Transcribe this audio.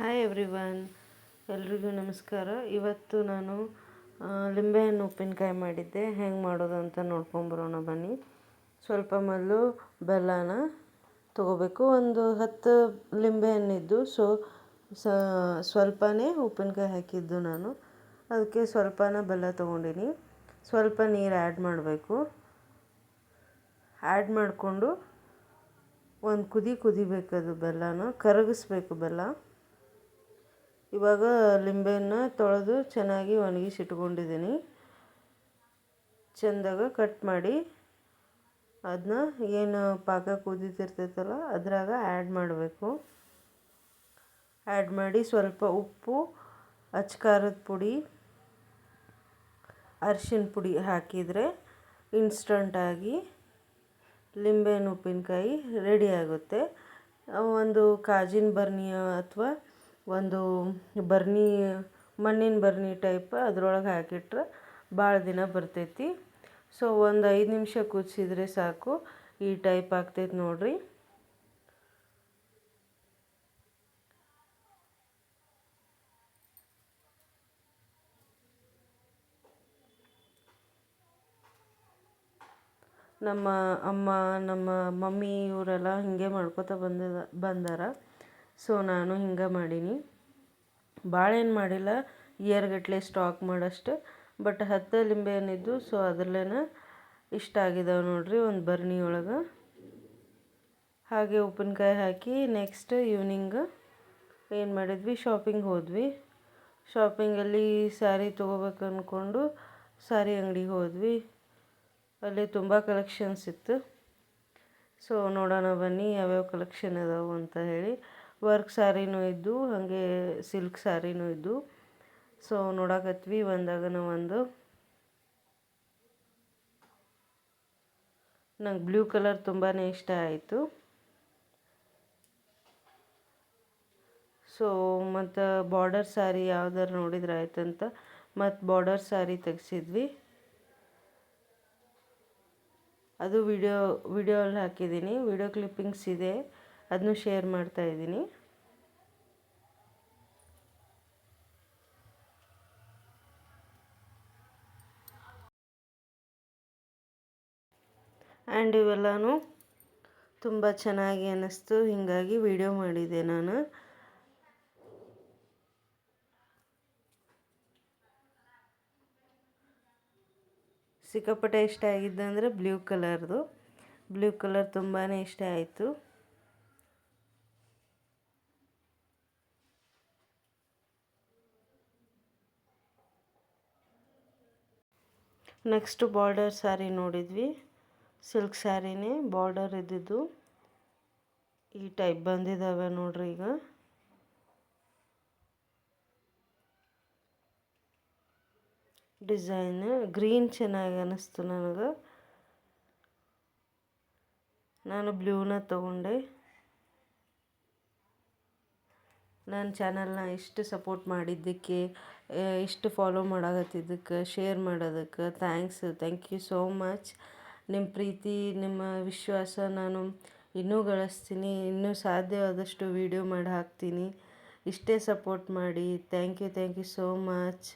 Hi everyone ಎಲ್ರಿಗೂ ನಮಸ್ಕಾರ. ಇವತ್ತು ನಾನು ಲಿಂಬೆಹಣ್ಣು ಉಪ್ಪಿನಕಾಯಿ ಮಾಡಿದ್ದೆ. ಹೆಂಗೆ ಮಾಡೋದು ಅಂತ ನೋಡ್ಕೊಂಬರೋಣ ಬನ್ನಿ. ಸ್ವಲ್ಪ ಮೊದಲು ಬೆಲ್ಲನ ತೊಗೋಬೇಕು. ಒಂದು ಹತ್ತು ಲಿಂಬೆಹಣ್ಣಿದ್ದು, ಸೊ, ಸ, ಸ್ವಲ್ಪನೇ ಉಪ್ಪಿನಕಾಯಿ ಹಾಕಿದ್ದು ನಾನು. ಅದಕ್ಕೆ ಸ್ವಲ್ಪನ ಬೆಲ್ಲ ತೊಗೊಂಡಿನಿ. ಸ್ವಲ್ಪ ನೀರು ಆ್ಯಡ್ ಮಾಡಬೇಕು. ಆ್ಯಡ್ ಮಾಡಿಕೊಂಡು ಒಂದು ಕುದಿ ಕುದಿಬೇಕದು ಬೆಲ್ಲನ. ಕರಗಿಸ್ಬೇಕು ಬೆಲ್ಲ. ಇವಾಗ ಲಿಂಬೆನ ತೊಳೆದು ಚೆನ್ನಾಗಿ ಒಣಗಿಸಿ ಇಟ್ಕೊಂಡಿದ್ದೀನಿ ಚೆಂದಾಗ ಕಟ್ ಮಾಡಿ ಅದನ್ನ ಏನು ಪಾಕ ಕುದಿತಿರ್ತೈತಲ್ಲ ಅದ್ರಾಗ ಆ್ಯಡ್ ಮಾಡಬೇಕು. ಆ್ಯಡ್ ಮಾಡಿ ಸ್ವಲ್ಪ ಉಪ್ಪು, ಅಚ್ಕಾರದ ಪುಡಿ, ಅರಿಶಿನ ಪುಡಿ ಹಾಕಿದರೆ ಇನ್ಸ್ಟಂಟಾಗಿ ಲಿಂಬೆಹಣ್ಣು ಉಪ್ಪಿನಕಾಯಿ ರೆಡಿ ಆಗುತ್ತೆ. ಒಂದು ಕಾಜಿನ ಬರ್ನಿಯ ಅಥವಾ ಒಂದು ಬರ್ನಿ, ಮಣ್ಣಿನ ಬರ್ನಿ ಟೈಪ್ ಅದ್ರೊಳಗೆ ಹಾಕಿಟ್ರೆ ಭಾಳ ದಿನ ಬರ್ತೈತಿ. ಸೊ ಒಂದು ಐದು ನಿಮಿಷ ಕುದಿಸಿದ್ರೆ ಸಾಕು. ಈ ಟೈಪ್ ಆಗ್ತೈತಿ ನೋಡ್ರಿ. ನಮ್ಮ ಅಮ್ಮ, ನಮ್ಮ ಮಮ್ಮಿ, ಇವರೆಲ್ಲ ಹಿಂಗೆ ಮಾಡ್ಕೋತ ಬಂದಿದ, ಬಂದಾರ. ಸೊ ನಾನು ಹಿಂಗೆ ಮಾಡೀನಿ. ಭಾಳ ಏನು ಮಾಡಿಲ್ಲ ಇಯರ್ಗಟ್ಟಲೆ ಸ್ಟಾಕ್ ಮಾಡೋಷ್ಟು ಬಟ್ ಹತ್ತು ಲಿಂಬೆ ಏನಿದ್ದು ಸೊ ಅದರಲ್ಲೇನ ಇಷ್ಟ ಆಗಿದಾವೆ ನೋಡ್ರಿ ಒಂದು ಬರ್ನಿ ಒಳಗೆ. ಹಾಗೆ ಉಪ್ಪಿನಕಾಯಿ ಹಾಕಿ ನೆಕ್ಸ್ಟ್ ಈವ್ನಿಂಗ್ ಏನು ಮಾಡಿದ್ವಿ ಶಾಪಿಂಗ್ ಹೋದ್ವಿ. ಶಾಪಿಂಗಲ್ಲಿ ಸ್ಯಾರಿ ತೊಗೋಬೇಕು ಅಂದ್ಕೊಂಡು ಸ್ಯಾರಿ ಅಂಗಡಿಗೆ ಹೋದ್ವಿ. ಅಲ್ಲಿ ತುಂಬ ಕಲೆಕ್ಷನ್ಸ್ ಇತ್ತು. ಸೊ ನೋಡೋಣ ಬನ್ನಿ ಯಾವ್ಯಾವ ಕಲೆಕ್ಷನ್ ಅದಾವು ಅಂತ ಹೇಳಿ. ವರ್ಕ್ ಸ್ಯಾರಿನೂ ಇದ್ದು, ಹಾಗೆ ಸಿಲ್ಕ್ ಸ್ಯಾರಿನೂ ಇದ್ದು. ಸೊ ನೋಡಕತ್ವಿ ಒಂದಾಗ ಒಂದು. ನಂಗೆ ಬ್ಲೂ ಕಲರ್ ತುಂಬಾ ಇಷ್ಟ ಆಯಿತು. ಸೊ ಮತ್ತು ಬಾರ್ಡರ್ ಸ್ಯಾರಿ ಯಾವ್ದಾರು ನೋಡಿದ್ರೆ ಆಯ್ತಂತ ಮತ್ತು ಬಾರ್ಡರ್ ಸ್ಯಾರಿ ತೆಗೆಸಿದ್ವಿ. ಅದು ವಿಡಿಯೋ ವಿಡಿಯೋಲ್ಲಿ ಹಾಕಿದ್ದೀನಿ ವಿಡಿಯೋ ಕ್ಲಿಪ್ಪಿಂಗ್ಸ್ ಇದೆ. ಅದನ್ನು ಶೇರ್ ಮಾಡ್ತಾ ಇದ್ದೀನಿ. ಆ್ಯಂಡ್ ಇವೆಲ್ಲನೂ ತುಂಬ ಚೆನ್ನಾಗಿ ಅನ್ನಿಸ್ತು ಹೀಗಾಗಿ ವಿಡಿಯೋ ಮಾಡಿದೆ ನಾನು. ಸಿಕ್ಕಾಪಟ್ಟೆ ಇಷ್ಟ ಆಗಿದ್ದಂದರೆ ಬ್ಲೂ ಕಲರ್ದು ಬ್ಲೂ ಕಲರ್ ತುಂಬಾ ಇಷ್ಟ ಆಯಿತು. ನೆಕ್ಸ್ಟ್ ಬಾರ್ಡರ್ ಸ್ಯಾರಿ ನೋಡಿದ್ವಿ. ಸಿಲ್ಕ್ ಸ್ಯಾರಿನೇ, ಬಾರ್ಡರ್ ಇದ್ದಿದ್ದು. ಈ ಟೈಪ್ ಬಂದಿದ್ದಾವೆ ನೋಡ್ರಿ ಈಗ. ಡಿಸೈನ್, ಗ್ರೀನ್ ಚೆನ್ನಾಗಿ ಅನ್ನಿಸ್ತು ನನಗೆ. ನಾನು ಬ್ಲೂನ ತೊಗೊಂಡೆ. ನನ್ನ ಚಾನಲ್ನ ಇಷ್ಟು ಸಪೋರ್ಟ್ ಮಾಡಿದ್ದಕ್ಕೆ ಇಷ್ಟು ಫಾಲೋ ಮಾಡಾಕತ್ತಿದ್ದಕ್ಕೆ ಶೇರ್ ಮಾಡೋದಕ್ಕೆ thanks thank you so much ನಿಮ್ಮ ಪ್ರೀತಿ, ನಿಮ್ಮ ವಿಶ್ವಾಸ ನಾನು ಇನ್ನೂ ಗಳಿಸ್ತೀನಿ, ಇನ್ನೂ ಸಾಧ್ಯವಾದಷ್ಟು ವೀಡಿಯೋ ಮಾಡಿ ಹಾಕ್ತೀನಿ. ಇಷ್ಟೇ ಸಪೋರ್ಟ್ ಮಾಡಿ. Thank you thank you so much